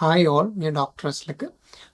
Hi all ഞാൻ doctor Aslak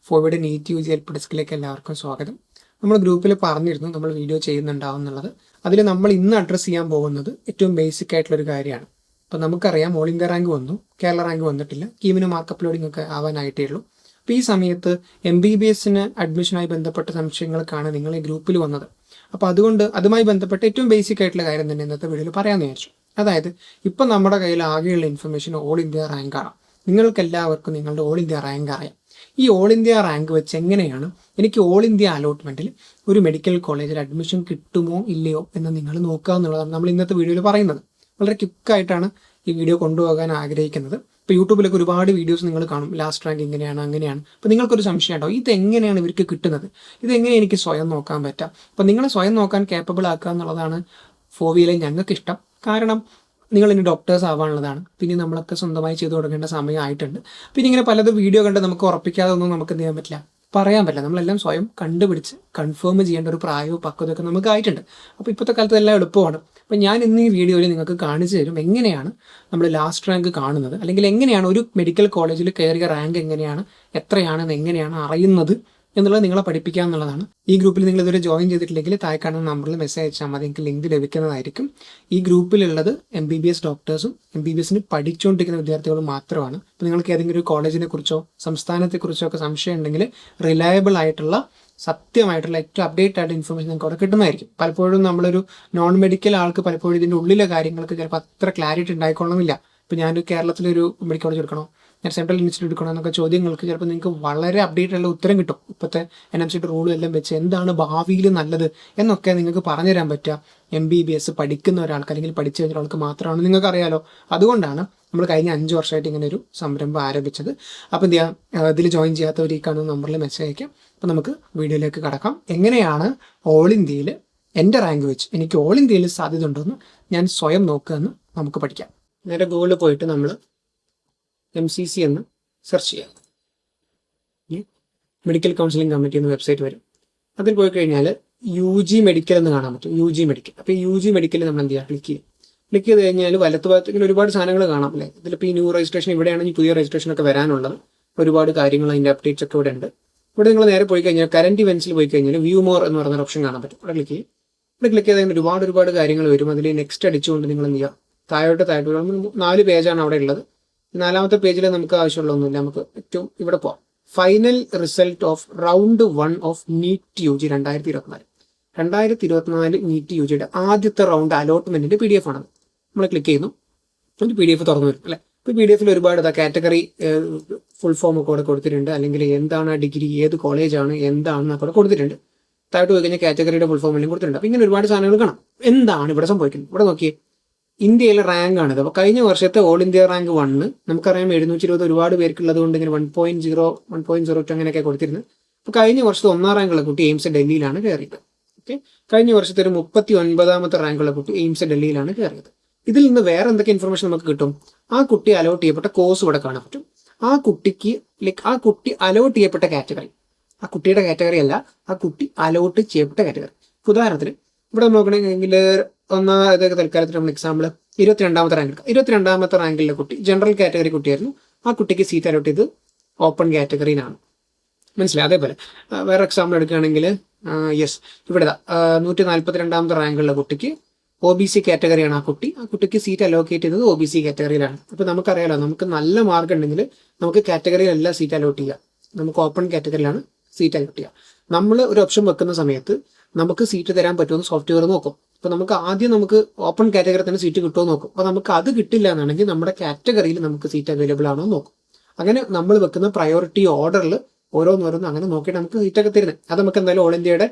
forward NEET U G L ഡിസ്കിലേക്ക് എല്ലാവർക്കും സ്വാഗതം. നമ്മൾ ഗ്രൂപ്പിൽ പറഞ്ഞിരുന്നു നമ്മൾ വീഡിയോ ചെയ്യുന്നുണ്ടാവും എന്നുള്ളത്. അതിൽ നമ്മൾ ഇന്ന് അഡ്രസ്സ് ചെയ്യാൻ പോകുന്നത് ഏറ്റവും ബേസിക് ആയിട്ടുള്ളൊരു കാര്യമാണ്. അപ്പോൾ നമുക്കറിയാം ഓൾ ഇന്ത്യ റാങ്ക് വന്നു കേരള റാങ്ക് വന്നിട്ടില്ല. കീമിന് മാർക്ക് അപ്ലോഡിംഗ് ഒക്കെ ആവാനായിട്ടേ ഉള്ളൂ. അപ്പോൾ ഈ സമയത്ത് എം ബി ബി എസിന് അഡ്മിഷനുമായി ബന്ധപ്പെട്ട സംശയങ്ങൾക്കാണ് നിങ്ങൾ ഈ ഗ്രൂപ്പിൽ വന്നത്. അപ്പോൾ അതുകൊണ്ട് അതുമായി ബന്ധപ്പെട്ട ഏറ്റവും ബേസിക് ആയിട്ടുള്ള കാര്യം തന്നെ ഇന്നത്തെ വീഡിയോയിൽ പറയാമെന്ന് വിചാരിച്ചു. അതായത് ഇപ്പം നമ്മുടെ കയ്യിൽ ആകെയുള്ള ഇൻഫർമേഷൻ ഓൾ ഇന്ത്യ റാങ്കാണ് നിങ്ങൾക്ക് എല്ലാവർക്കും നിങ്ങളുടെ ഓൾ ഇന്ത്യ റാങ്ക് അറിയാം. ഈ ഓൾ ഇന്ത്യ റാങ്ക് വെച്ച് എങ്ങനെയാണ് എനിക്ക് ഓൾ ഇന്ത്യ അലോട്ട്മെന്റിൽ ഒരു മെഡിക്കൽ കോളേജിൽ അഡ്മിഷൻ കിട്ടുമോ ഇല്ലയോ എന്ന് നിങ്ങൾ നോക്കുക എന്നുള്ളതാണ് നമ്മൾ ഇന്നത്തെ വീഡിയോയിൽ പറയുന്നത്. വളരെ ക്വിക്കായിട്ടാണ് ഈ വീഡിയോ കൊണ്ടുപോകാൻ ആഗ്രഹിക്കുന്നത്. ഇപ്പോൾ യൂട്യൂബിലൊക്കെ ഒരുപാട് വീഡിയോസ് നിങ്ങൾ കാണും. ലാസ്റ്റ് റാങ്ക് ഇങ്ങനെയാണ് അങ്ങനെയാണ്. അപ്പോൾ നിങ്ങൾക്കൊരു സംശയം ഉണ്ടാവും. ഇത് എങ്ങനെയാണ് ഇവർക്ക് കിട്ടുന്നത്? ഇതെങ്ങനെ എനിക്ക് സ്വയം നോക്കാൻ പറ്റാം? അപ്പോൾ നിങ്ങളെ സ്വയം നോക്കാൻ കേപ്പബിൾ ആക്കുക എന്നുള്ളതാണ് ഫോവിയിലെ ഞങ്ങൾക്ക് ഇഷ്ടം കാരണം നിങ്ങൾ ഇനി ഡോക്ടേഴ്സ് ആവാനുള്ളതാണ്. പിന്നെ നമ്മളൊക്കെ സ്വന്തമായി ചെയ്തു കൊടുക്കേണ്ട സമയമായിട്ടുണ്ട് പിന്നെ ഇങ്ങനെ പലത് വീഡിയോ കണ്ട് നമുക്ക് ഉറപ്പിക്കാതെ ഒന്നും നമുക്ക് എന്ത് ചെയ്യാൻ പറ്റില്ല. പറയാൻ പറ്റില്ല. നമ്മളെല്ലാം സ്വയം കണ്ടുപിടിച്ച് കൺഫേം ചെയ്യേണ്ട ഒരു പ്രായവും പക്വതയൊക്കെ നമുക്ക് ആയിട്ടുണ്ട്. അപ്പോൾ ഇപ്പോഴത്തെ കാലത്ത് എല്ലാം എളുപ്പമാണ്. അപ്പോൾ ഞാൻ ഇന്ന് ഈ വീഡിയോയിൽ നിങ്ങൾക്ക് കാണിച്ചു തരും എങ്ങനെയാണ് നമ്മൾ ലാസ്റ്റ് റാങ്ക് കാണുന്നത്. അല്ലെങ്കിൽ എങ്ങനെയാണ് ഒരു മെഡിക്കൽ കോളേജിൽ കയറിയ റാങ്ക് എങ്ങനെയാണ് എത്രയാണെന്ന് എങ്ങനെയാണ് അറിയുന്നത് എന്നുള്ളത് നിങ്ങളെ പഠിപ്പിക്കുക എന്നുള്ളതാണ്. ഈ ഗ്രൂപ്പിൽ നിങ്ങൾ ഇതുവരെ ജോയിൻ ചെയ്തിട്ടില്ലെങ്കിൽ താഴെ കാണുന്ന നമ്പറിൽ മെസ്സേജ് അയച്ചാൽ മതി. നിങ്ങൾക്ക് ലിങ്ക് ലഭിക്കുന്നതായിരിക്കും. ഈ ഗ്രൂപ്പിലുള്ളത് എം ബി ബി എസ് ഡോക്ടേഴ്സും എം ബി ബി എസിന് പഠിച്ചുകൊണ്ടിരിക്കുന്ന വിദ്യാർത്ഥികളും മാത്രമാണ്. അപ്പോൾ നിങ്ങൾക്ക് ഏതെങ്കിലും ഒരു കോളേജിനെ കുറിച്ചോ സംസ്ഥാനത്തെക്കുറിച്ചോ ഒക്കെ സംശയം ഉണ്ടെങ്കിൽ റിലയബിൾ ആയിട്ടുള്ള സത്യമായിട്ടുള്ള ഏറ്റവും അപ്ഡേറ്റ് ആയിട്ട് ഇൻഫർമേഷൻ നിങ്ങൾക്ക് അവിടെ കിട്ടുന്നതായിരിക്കും. പലപ്പോഴും നമ്മളൊരു നോൺ മെഡിക്കൽ ആൾക്ക് പലപ്പോഴും ഇതിന്റെ ഉള്ളിലെ കാര്യങ്ങൾക്ക് ചിലപ്പോൾ അത്ര ക്ലാരിറ്റി ഉണ്ടായിക്കൊള്ളണമെന്നില്ല. ഇപ്പോൾ ഞാൻ കേരളത്തിലൊരു മെഡിക്കൽ കോളേജ് എടുക്കണോ? ഞാൻ സെൻട്രൽ യൂണിവേഴ്സിറ്റി എടുക്കണം എന്നൊക്കെ ചോദ്യങ്ങൾക്ക് ചിലപ്പോൾ നിങ്ങൾക്ക് വളരെ അപ്ഡേറ്റ് ഉള്ള ഉത്തരം കിട്ടും. ഇപ്പോഴത്തെ എൻ എം സിയുടെ റൂളും എല്ലാം വെച്ച് എന്താണ് ഭാവിയിൽ നല്ലത് എന്നൊക്കെ നിങ്ങൾക്ക് പറഞ്ഞുതരാൻ പറ്റുക. എം ബി ബി എസ് പഠിക്കുന്ന ഒരാൾക്ക് അല്ലെങ്കിൽ പഠിച്ചു കഴിഞ്ഞ ഒരാൾക്ക് മാത്രമാണ് നിങ്ങൾക്ക് അറിയാലോ അതുകൊണ്ടാണ് നമ്മൾ കഴിഞ്ഞ അഞ്ച് വർഷമായിട്ട് ഇങ്ങനെ ഒരു സംരംഭം ആരംഭിച്ചത്. അപ്പോൾ എന്ത് ചെയ്യാം? ഇതിൽ ജോയിൻ ചെയ്യാത്തവർ കാണുന്ന നമ്പറിൽ മെസ്സേജ് അയക്കാം. അപ്പോൾ നമുക്ക് വീഡിയോയിലേക്ക് കടക്കാം. എങ്ങനെയാണ് ഓൾ ഇന്ത്യയിൽ എന്റെ റാങ്ക് വെച്ച് എനിക്ക് ഓൾ ഇന്ത്യയിൽ സാധ്യത ഉണ്ടെന്ന് ഞാൻ സ്വയം നോക്കുകയെന്ന് നമുക്ക് പഠിക്കാം. നേരെ ഗൂഗിളിൽ പോയിട്ട് നമ്മൾ എം സി സി എന്ന് സെർച്ച് ചെയ്യാം. മെഡിക്കൽ കൗൺസിലിംഗ് കമ്മിറ്റി എന്ന വെബ്സൈറ്റ് വരും. അതിൽ പോയി കഴിഞ്ഞാൽ യു ജി മെഡിക്കൽ എന്ന് കാണാൻ പറ്റും. യു ജി മെഡിക്കൽ അപ്പോൾ യു ജി മെഡിക്കൽ നമ്മൾ എന്ത് ചെയ്യുക ക്ലിക്ക് ചെയ്യും. ക്ലിക്ക് ചെയ്ത് കഴിഞ്ഞാൽ വലത്ത് ഭാഗത്ത് ഇങ്ങനെ ഒരുപാട് സാധനങ്ങൾ കാണാം അല്ലേ? ഇതിലിപ്പോൾ ഈ ന്യൂ രജിസ്ട്രേഷൻ ഇവിടെയാണെങ്കിൽ പുതിയ രജിസ്ട്രേഷൻ ഒക്കെ വരാനുള്ളത്. ഒരുപാട് കാര്യങ്ങൾ അതിന്റെ അപ്ഡേറ്റ്സ് ഒക്കെ ഇവിടെ ഉണ്ട്. ഇവിടെ നിങ്ങൾ നേരെ പോയി കഴിഞ്ഞാൽ കറന്റ് ഇവൻസിൽ പോയി കഴിഞ്ഞാൽ വ്യൂ മോർ എന്ന് പറയുന്ന ഓപ്ഷൻ കാണാൻ പറ്റും. ഇവിടെ ക്ലിക്ക് ചെയ്യും. ഇവിടെ ക്ലിക്ക് ചെയ്ത് കഴിഞ്ഞാൽ ഒരുപാട് ഒരുപാട് കാര്യങ്ങൾ വരും. അതിൽ നെക്സ്റ്റ് അടിച്ചുകൊണ്ട് നിങ്ങൾ എന്ത് ചെയ്യുക താഴോട്ട്. താഴോട്ട് നാല് പേജാണ് അവിടെ ഉള്ളത്. നാലാമത്തെ പേജിൽ നമുക്ക് ആവശ്യമുള്ളതൊന്നുമില്ല. നമുക്ക് ഏറ്റവും ഇവിടെ പോവാം. Final result of round one of NEET U G രണ്ടായിരത്തി ഇരുപത്തിനാല് രണ്ടായിരത്തി ഇരുപത്തിനാല് നീറ്റ് യു ജിയുടെ ആദ്യത്തെ റൗണ്ട് അലോട്ട്മെന്റിന്റെ പി ഡി എഫ് ആണ് നമ്മൾ ക്ലിക്ക് ചെയ്യുന്നു. ഒരു പി ഡി എഫ് തുറന്നു വരും അല്ലെ? ഇപ്പൊ പി ഡി എഫിൽ ഒരുപാട് കാറ്റഗറി ഫുൾ ഫോം ഒക്കെ കൂടെ കൊടുത്തിട്ടുണ്ട്. അല്ലെങ്കിൽ എന്താണ് ഡിഗ്രി ഏത് കോളേജാണ് എന്താണെന്നൊക്കെ അവിടെ കൊടുത്തിട്ടുണ്ട്. താഴോട്ട് പോയി കഴിഞ്ഞാൽ കാറ്റഗറിയുടെ ഫുൾ ഫോമിലും കൊടുത്തിട്ടുണ്ട്. അപ്പൊ ഇങ്ങനെ ഒരുപാട് സാധനങ്ങൾ കാണാം. എന്താണ് ഇവിടെ സംഭവിക്കുന്നത്? ഇവിടെ നോക്കിയേ. ഇന്ത്യയിലെ റാങ്ക് ആണിത്. അപ്പോൾ കഴിഞ്ഞ വർഷത്തെ ഓൾ ഇന്ത്യ റാങ്ക് വണ്ണ് നമുക്കറിയാം എഴുന്നൂറ്റി ഇരുപത് ഒരുപാട് പേർക്കുള്ളത് കൊണ്ട് ഇങ്ങനെ one point zero one point zero two അങ്ങനെയൊക്കെ കൊടുത്തിരുന്നു. അപ്പോൾ കഴിഞ്ഞ വർഷത്തെ ഒന്നാം റാങ്കുള്ള കുട്ടി എയിംസ് ഡൽഹിയിലാണ് കയറിയത് ഓക്കെ കഴിഞ്ഞ വർഷത്തെ ഒരു മുപ്പത്തി ഒൻപതാമത്തെ റാങ്കുള്ള കുട്ടി എയിംസ് ഡൽഹിയിലാണ് കയറിയത് ഇതിൽ നിന്ന് വേറെ എന്തൊക്കെ ഇൻഫർമേഷൻ നമുക്ക് കിട്ടും? ആ കുട്ടി അലോട്ട് ചെയ്യപ്പെട്ട കോഴ്സ് ഇവിടെ കാണാൻ പറ്റും. ആ കുട്ടിക്ക് ലൈക്ക് ആ കുട്ടി അലോട്ട് ചെയ്യപ്പെട്ട കാറ്റഗറി ആ കുട്ടിയുടെ കാറ്റഗറി അല്ല ആ കുട്ടി അലോട്ട് ചെയ്യപ്പെട്ട കാറ്റഗറി ഉദാഹരണത്തിന് ഇവിടെ നോക്കണമെങ്കിൽ ഒന്നാം ഇതൊക്കെ തൽക്കാലത്തിൽ നമ്മൾ എക്സാമ്പിൾ ഇരുപത്തിരണ്ടാമത്തെ റാങ്ക് എടുക്കാം. ഇരുപത്തിരണ്ടാമത്തെ റാങ്കിലെ കുട്ടി ജനറൽ കാറ്റഗറി കുട്ടിയായിരുന്നു. ആ കുട്ടിക്ക് സീറ്റ് അലോട്ട് ചെയ്ത് ഓപ്പൺ കാറ്റഗറിയിലാണ് മനസ്സിലായി? അതേപോലെ. വേറെ എക്സാമ്പിൾ എടുക്കുകയാണെങ്കിൽ യെസ് ഇവിടെ നൂറ്റി നാൽപ്പത്തി രണ്ടാമത്തെ റാങ്കുള്ള കുട്ടിക്ക് ഒ ബി സി കാറ്റഗറിയാണ് ആ കുട്ടി. ആ കുട്ടിക്ക് സീറ്റ് അലോക്കേറ്റ് ചെയ്തത് ഒ ബി സി കാറ്റഗറിയിലാണ് അപ്പോൾ നമുക്കറിയാലോ നമുക്ക് നല്ല മാർക്ക് ഉണ്ടെങ്കിൽ നമുക്ക് കാറ്റഗറിയിലല്ല സീറ്റ് അലോട്ട് ചെയ്യുക നമുക്ക് ഓപ്പൺ കാറ്റഗറിയിലാണ് സീറ്റ് അലോട്ട് ചെയ്യുക നമ്മൾ ഒരു ഓപ്ഷൻ വെക്കുന്ന സമയത്ത് നമുക്ക് സീറ്റ് തരാൻ പറ്റുമെന്ന് സോഫ്റ്റ്വെയർ നോക്കും. അപ്പോൾ നമുക്ക് ആദ്യം നമുക്ക് ഓപ്പൺ കാറ്റഗറി തന്നെ സീറ്റ് കിട്ടുമോ നോക്കും. അപ്പോൾ നമുക്ക് അത് കിട്ടില്ല എന്നാണെങ്കിൽ നമ്മുടെ കാറ്റഗറിയിൽ നമുക്ക് സീറ്റ് അവൈലബിൾ ആണോ നോക്കും. അങ്ങനെ നമ്മൾ വെക്കുന്ന പ്രയോറിറ്റി ഓർഡറിൽ ഓരോന്നോരോന്ന് അങ്ങനെ നോക്കിയിട്ട് നമുക്ക് സീറ്റൊക്കെ തരുന്നത് അത് നമുക്ക് എന്തായാലും ഓൾ ഇന്ത്യയുടെ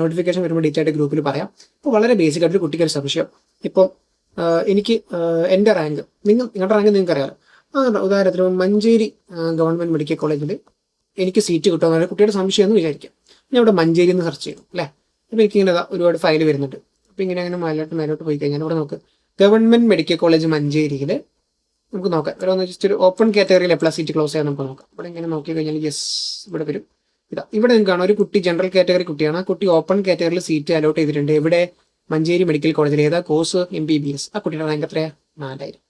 നോട്ടിഫിക്കേഷൻ വരുമ്പോൾ ഡീറ്റെയിൽ ഗ്രൂപ്പിൽ പറയാം. അപ്പോൾ വളരെ ബേസിക് ആയിട്ട് കുട്ടിക്ക് ഒരു സംശയം. ഇപ്പം എനിക്ക് എന്റെ റാങ്ക് നിങ്ങൾ നിങ്ങളുടെ റാങ്ക് നിങ്ങൾക്ക് അറിയാമല്ലോ ഉദാഹരണത്തിന് മഞ്ചേരി ഗവൺമെന്റ് മെഡിക്കൽ കോളേജിൽ എനിക്ക് സീറ്റ് കിട്ടുമെന്ന് കുട്ടിയുടെ സംശയം എന്ന് വിചാരിക്കാം. ഞാൻ അവിടെ മഞ്ചേരി എന്ന് സെർച്ച് ചെയ്തു അല്ലേ എനിക്ക് ഇങ്ങനെ ഒരുപാട് ഫയൽ വരുന്നുണ്ട്. അപ്പോൾ ഇങ്ങനെ അങ്ങനെ മേലോട്ട് മേലോട്ട് പോയി കഴിഞ്ഞാൽ ഇവിടെ നമുക്ക് ഗവൺമെന്റ് മെഡിക്കൽ കോളേജ് മഞ്ചേരിയിൽ നമുക്ക് നോക്കാം. ഇവിടെ ഒന്ന് ജസ്റ്റ് ഒരു ഓപ്പൺ കാറ്റഗറിയിൽ പ്ലസ് സീറ്റ് ക്ലോസ് ചെയ്യാൻ നമുക്ക് നോക്കാം. ഇവിടെ ഇങ്ങനെ നോക്കി കഴിഞ്ഞാൽ യെസ് ഇവിടെ വരും. ഇതാ ഇവിടെ നിങ്ങൾക്ക് കാണാം. ഒരു കുട്ടി ജനറൽ കാറ്റഗറി കുട്ടിയാണ്. ആ കുട്ടി ഓപ്പൺ കാറ്റഗറിയിൽ സീറ്റ് അലോട്ട് ചെയ്തിട്ടുണ്ട്. ഇവിടെ മഞ്ചേരി മെഡിക്കൽ കോളേജിൽ ഏതാ? Course M B B S ആ കുട്ടിയുടെ റാങ്ക് എത്രയാ? നാലായിരം.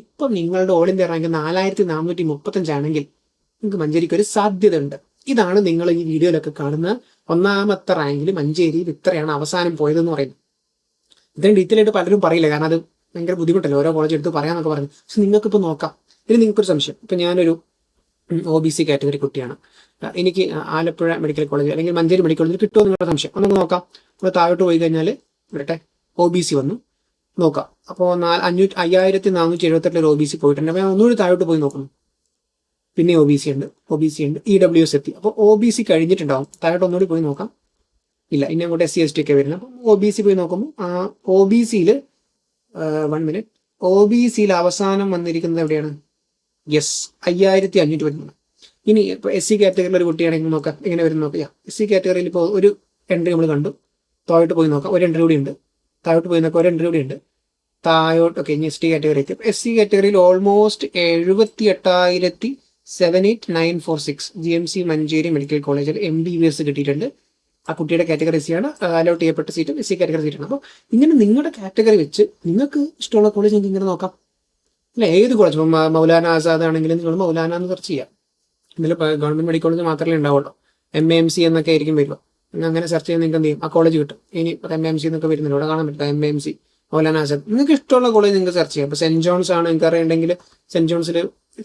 ഇപ്പം നിങ്ങളുടെ ഓൾ ഇന്ത്യ റാങ്ക് നാലായിരത്തി നാനൂറ്റി മുപ്പത്തഞ്ചാണെങ്കിൽ നിങ്ങൾക്ക് മഞ്ചേരിക്ക് ഒരു സാധ്യത ഉണ്ട് ഇതാണ് നിങ്ങൾ ഈ വീഡിയോയിലൊക്കെ കാണുന്ന ഒന്നാമത്തെ റാങ്കിൽ മഞ്ചേരിയിൽ ഇത്രയാണ് അവസാനം പോയതെന്ന് പറയുന്നത്. ഇത്രയും ഡീറ്റെയിൽ ആയിട്ട് പലരും പറയില്ല. കാരണം അത് ഭയങ്കര ബുദ്ധിമുട്ടല്ലേ? ഓരോ കോളേജ് എടുത്ത് പറയാന്നൊക്കെ പറഞ്ഞു. പക്ഷെ നിങ്ങൾക്ക് ഇപ്പോൾ നോക്കാം. ഇനി നിങ്ങൾക്കൊരു സംശയം. ഇപ്പം ഞാനൊരു ഒ ബി സി കാറ്റഗറി കുട്ടിയാണ്. എനിക്ക് ആലപ്പുഴ മെഡിക്കൽ കോളേജ് അല്ലെങ്കിൽ മഞ്ചേരി മെഡിക്കൽ കോളേജിൽ കിട്ടുമോ നിങ്ങളുടെ സംശയം. ഒന്ന് നോക്കാം. ഇവിടെ താഴോട്ട് പോയി കഴിഞ്ഞാൽ ഇവിടെ ഒ ബി സി വന്നു. നോക്കാം. അപ്പോൾ നാല് അഞ്ഞൂറ്റി അയ്യായിരത്തി നാനൂറ്റി എഴുപത്തെട്ടിൽ ഒ ബി സി പോയിട്ടുണ്ട്. അപ്പോൾ ഞാൻ ഒന്നുകൂടി താഴോട്ട് പോയി നോക്കുന്നു. പിന്നെ ഒ ബി സി ഉണ്ട്. ഒ ബി സി ഉണ്ട്. ഇ ഡബ്ല്യു എസ് എത്തി. അപ്പോൾ ഒ ബി സി കഴിഞ്ഞിട്ടുണ്ടാവും. താഴോട്ട് ഒന്നുകൂടി പോയി നോക്കാം. ഇല്ല ഇനി അങ്ങോട്ട് എസ് സി എസ് ടി ഒക്കെ വരുന്നത്. അപ്പം ഒ ബി സി പോയി നോക്കുമ്പോൾ ആ ഒ ബി സിയിൽ വൺ മിനിറ്റ് ഒ ബി സിയിൽ അവസാനം വന്നിരിക്കുന്നത് എവിടെയാണ്? യെസ് അയ്യായിരത്തി അഞ്ഞൂറ്റി പതിമൂന്ന് ഇനി ഇപ്പോൾ എസ് സി കാറ്റഗറിയിൽ ഒരു കുട്ടിയാണെങ്കിൽ നോക്കാം. എങ്ങനെ വരും നോക്കിയാ എസ് സി കാറ്റഗറിയിൽ ഇപ്പോൾ ഒരു എൻട്രി നമ്മൾ കണ്ടു. താഴോട്ട് പോയി നോക്കാം. ഒരു എൻട്രി കൂടി ഉണ്ട്. താഴോട്ട് പോയി നോക്കാം. ഒരു എൻട്രി കൂടി ഉണ്ട്. താഴോട്ട് ഓക്കെ ഇനി എസ് ടി കാറ്റഗറി എത്തി. എസ് സി കാറ്റഗറിയിൽ ഓൾമോസ്റ്റ് എഴുപത്തി എട്ടായിരത്തി seven eight nine four six G M C Manjeri medical കോളേജിൽ എം ബി ബി എസ് കിട്ടിയിട്ടുണ്ട്. ആ കുട്ടിയുടെ കാറ്റഗറി സിയാണ് അലോട്ട് ചെയ്യപ്പെട്ട സീറ്റും എസ് സി കാറ്റഗറി സീറ്റാണ് അപ്പോൾ ഇങ്ങനെ നിങ്ങളുടെ കാറ്റഗറി വെച്ച് നിങ്ങൾക്ക് ഇഷ്ടമുള്ള കോളേജ് നിങ്ങൾക്ക് ഇങ്ങനെ നോക്കാം. അല്ല? ഏത് കോളേജ് ഇപ്പം മൗലാന ആസാദ് ആണെങ്കിലും നിങ്ങൾ മൗലാന എന്ന് സെർച്ച് ചെയ്യാം. ഇതിൽ ഗവൺമെന്റ് മെഡിക്കൽ കോളേജ് മാത്രമേ ഉണ്ടാവുള്ളൂ. എം എം സി എന്നൊക്കെ ആയിരിക്കും നിങ്ങൾ അങ്ങനെ സെർച്ച് ചെയ്ത് നിങ്ങൾക്ക് എന്ത് ചെയ്യും? ആ കോളേജ് കിട്ടും. ഇനി എം എം സി എന്നൊക്കെ വരുന്നില്ല ഇവിടെ കാണാൻ പറ്റില്ല M M C Maulana Azad. നിങ്ങൾക്ക് ഇഷ്ടമുള്ള കോളേജ് നിങ്ങൾക്ക് സെർച്ച് ചെയ്യാം. ഇപ്പോൾ സെന്റ് ജോൺസ് ആണ് നിങ്ങൾക്ക് അറിയണമെങ്കിൽ സെന്റ് ജോൺസിൽ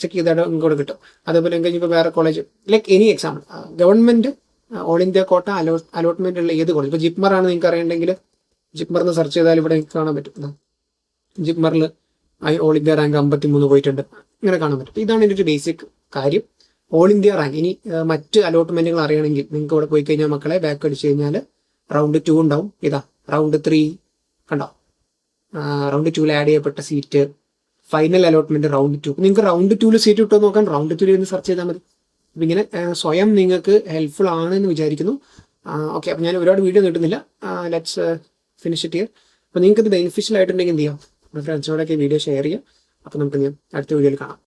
ചെക്ക് ചെയ്താൽ നിങ്ങൾക്ക് കിട്ടും. അതേപോലെ നിങ്ങൾക്ക് ഇപ്പോൾ വേറെ college like any example government all India quota hello allotment ഉള്ള ഏത് കോളേജ് ഇപ്പോൾ ജിപ്മർ ആണ് നിങ്ങൾക്ക് അറിയണ്ടെങ്കിൽ ജിപ്മർ എന്ന് സെർച്ച് ചെയ്താൽ ഇവിടെ നിങ്ങൾക്ക് കാണാൻ പറ്റും. ജിപ്മറിൽ ഐ ഓൾ ഇന്ത്യ റാങ്ക് അമ്പത്തി മൂന്ന് പോയിട്ടുണ്ട്. ഇങ്ങനെ കാണാൻ പറ്റും. ഇതാണ് ഇതിന്റെ ഒരു ബേസിക് കാര്യം. ഓൾ ഇന്ത്യ റാങ്ക് ഇനി മറ്റ് അലോട്ട്മെന്റുകൾ അറിയണമെങ്കിൽ നിങ്ങൾക്ക് ഇവിടെ പോയി കഴിഞ്ഞാൽ മക്കളെ ബാക്ക് അടിച്ചു കഴിഞ്ഞാൽ റൗണ്ട് ടു ഉണ്ടാവും. ഇതാ റൗണ്ട് ത്രീ കണ്ടോ? റൗണ്ട് ടൂവിൽ ആഡ് ചെയ്യപ്പെട്ട seat final allotment round two നിങ്ങൾക്ക് റൗണ്ട് ടൂവിൽ സീറ്റ് കിട്ടുമോ നോക്കാൻ റൗണ്ട് ടൂവിൽ ഒന്ന് സെർച്ച് ചെയ്താൽ മതി. അപ്പൊ ഇങ്ങനെ സ്വയം നിങ്ങൾക്ക് ഹെൽപ്ഫുൾ ആണ് എന്ന് വിചാരിക്കുന്നു ഓക്കെ അപ്പം ഞാൻ ഒരുപാട് വീഡിയോ കിട്ടുന്നില്ല ലെറ്റ്സ് ഫിനിഷ് ഇറ്റ് ഇയർ അപ്പോൾ നിങ്ങൾക്ക് ഇത് ബെനിഫിഷ്യൽ ആയിട്ടുണ്ടെങ്കിൽ എന്ത് ചെയ്യാം? ഫ്രണ്ട്സിനോടൊക്കെ വീഡിയോ ഷെയർ ചെയ്യാം. അപ്പോൾ നമുക്ക് അടുത്ത വീഡിയോയിൽ കാണാം.